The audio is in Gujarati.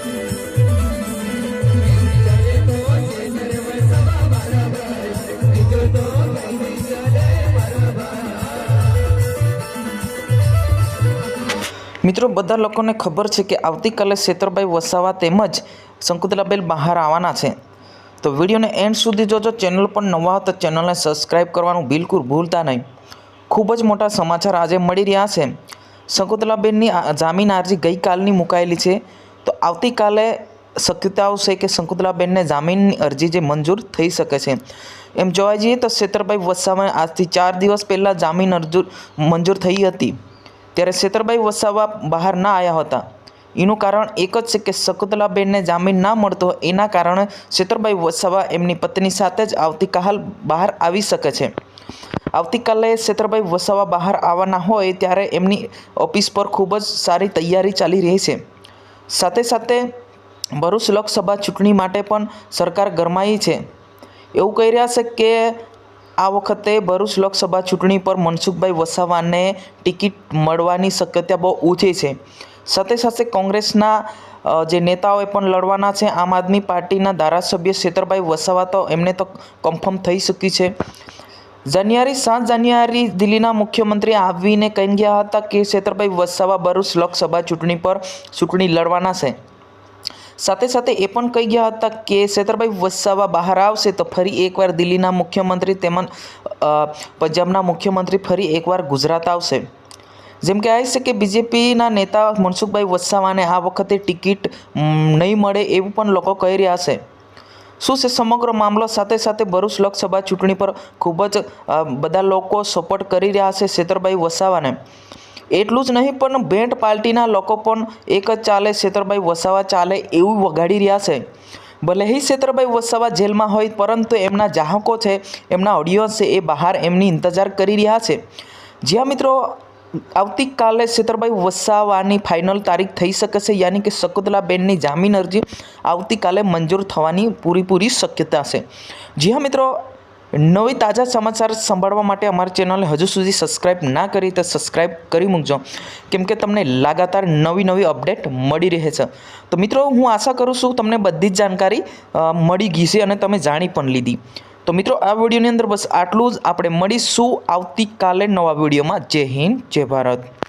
મિત્રો, બધા લોકોને ખબર છે કે આવતીકાલે શેતરભાઈ વસાવા તેમજ શંકુતલાબેન બહાર આવવાના છે. તો વિડીયોને એન્ડ સુધી જોજો. ચેનલ પર નવા તો ચેનલને સબસ્ક્રાઈબ કરવાનું બિલકુલ ભૂલતા નહીં. ખૂબ જ મોટા સમાચાર આજે મળી રહ્યા છે. શંકુતલાબેનની જામીન અરજી ગઈકાલની મુકાયેલી છે. તો આવતીકાલે શક્યતાઓ છે કે શંકુતલાબેનને જામીનની અરજી જે મંજૂર થઈ શકે છે. એમ જોવા જઈએ તો શેતરભાઈ વસાવા આજથી ચાર દિવસ પહેલાં જામીન અરજી, મંજૂર થઈ હતી. ત્યારે શેતરભાઈ વસાવા બહાર ના આવ્યા હતા. એનું કારણ એક જ છે કે શકુતલાબેનને જામીન ના મળતો એના કારણે શેતરભાઈ વસાવા એમની પત્ની સાથે જ આવતીકાલ બહાર આવી શકે છે. આવતીકાલે શેતરભાઈ વસાવા બહાર આવવાના હોય ત્યારે એમની ઓફિસ પર ખૂબ જ સારી તૈયારી ચાલી રહી છે. સાથે સાથે ભરૂચ લોકસભા ચૂંટણી માટે પણ સરકાર ગરમાઈ છે. એવું કહી રહ્યા છે કે આ વખતે ભરૂચ લોકસભા ચૂંટણી પર મનસુખભાઈ વસાવાને ટિકિટ મળવાની શક્યતા બહુ ઓછી છે. સાથે સાથે કોંગ્રેસના જે નેતાઓએ પણ લડવાના છે, આમ આદમી પાર્ટીના ધારાસભ્ય શેતરભાઈ વસાવા તો એમને તો કન્ફર્મ થઈ શકી છે. જાન્યુઆરી સાત જાન્યુઆરી દિલ્હીના મુખ્યમંત્રી આવીને કહી ગયા હતા કે શેતરભાઈ વસાવા ભરૂચ લોકસભા ચૂંટણી પર ચૂંટણી લડવાના છે. સાથે સાથે એ પણ કહી ગયા હતા કે ક્ષેત્રભાઈ વસાવા બહાર આવશે તો ફરી એકવાર દિલ્હીના મુખ્યમંત્રી તેમજ પંજાબના મુખ્યમંત્રી ફરી એકવાર ગુજરાત આવશે. જેમ કે આ છે કે બીજેપીના નેતા મનસુખભાઈ વસાવાને આ વખતે ટિકિટ નહીં મળે એવું પણ લોકો કહી રહ્યા છે. શું છે સમગ્ર મામલો? સાથે સાથે ભરૂચ લોકસભા ચૂંટણી પર ખૂબ જ બધા લોકો સપોર્ટ કરી રહ્યા છે શેતરભાઈ વસાવાને. એટલું જ નહીં, પણ ભેટ પાર્ટીના લોકો પણ એક જ ચાલે શેતરભાઈ વસાવા ચાલે એવું વગાડી રહ્યા છે. ભલે હી શેતરભાઈ વસાવા જેલમાં હોય, પરંતુ એમના ચાહકો છે, એમના ઓડિયન્સ છે એ બહાર એમની ઇંતજાર કરી રહ્યા છે. જ્યાં મિત્રો આવતીકાલે શેતરભાઈ વસાવાની ફાઇનલ તારીખ થઈ શકે છે, યાની કે શકુતલાબેનની જામીન અરજી આવતીકાલે મંજૂર થવાની પૂરીપૂરી શક્યતા છે. જી હા મિત્રો, નવી તાજા સમાચાર સંભાળવા માટે અમારી ચેનલ હજુ સુધી સબસ્ક્રાઇબ ના કરી તો સબસ્ક્રાઇબ કરી મૂકજો. કેમ કે તમને લગાતાર નવી નવી અપડેટ મળી રહે છે. તો મિત્રો, હું આશા કરું છું તમને બધી જ જાણકારી મળી ગઈ છે અને તમે જાણી પણ લીધી. તો મિત્રો, આ વિડીયોની અંદર બસ આટલું જ. આપણે મળીશું આવતીકાલે નવા વિડીયોમાં. જય હિન્દ, જય ભારત.